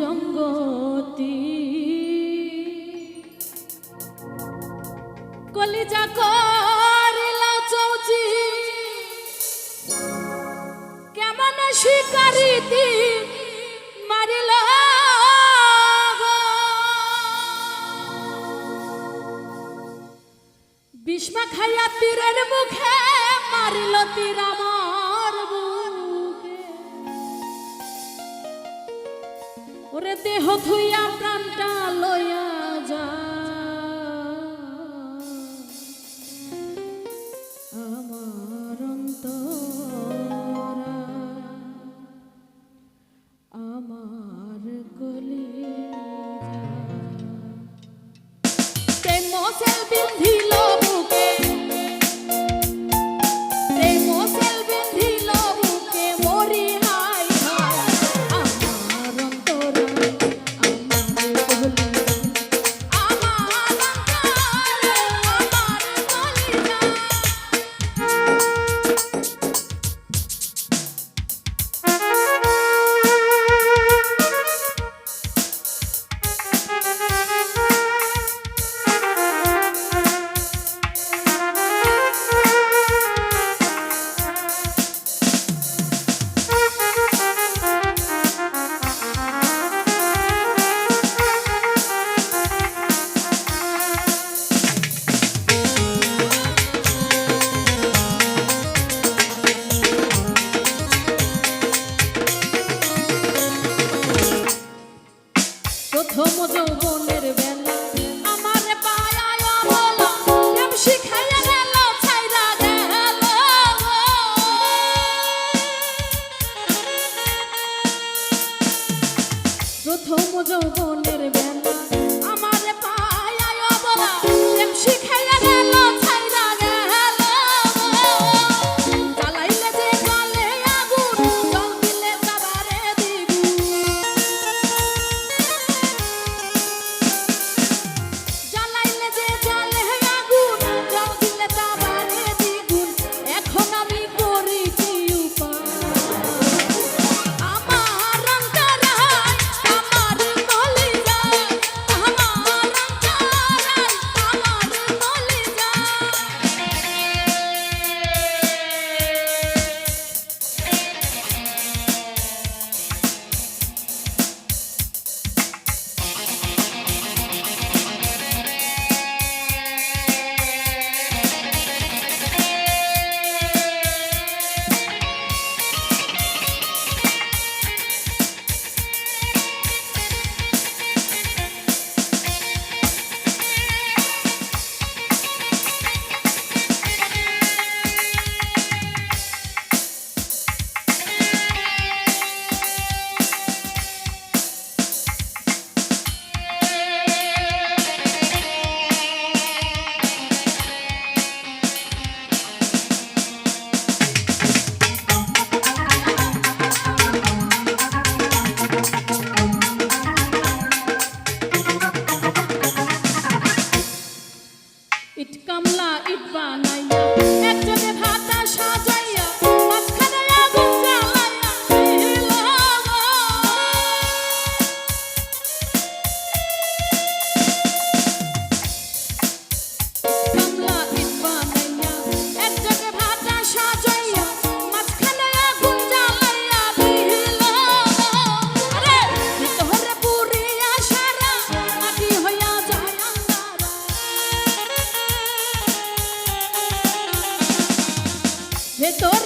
জঙ্গতি। কলিজা করিলা চৌচি। কেমন শিকারিতি মারিল বিষ্মা খাইয়া তীরের মুখে মারিল তীরামা ওরে দেহ ধুইয়া প্রাণটা লইয়া যা। আমার অন্তরা আমার কলিজা। প্রেম সেল প্রথম যৌবনের বেলা। আমার পায়ায় বলা শিখাইয়া গেল ছাইরা গেল। প্রথম ইট কামলা ইট বানাইয়া একজন diretor.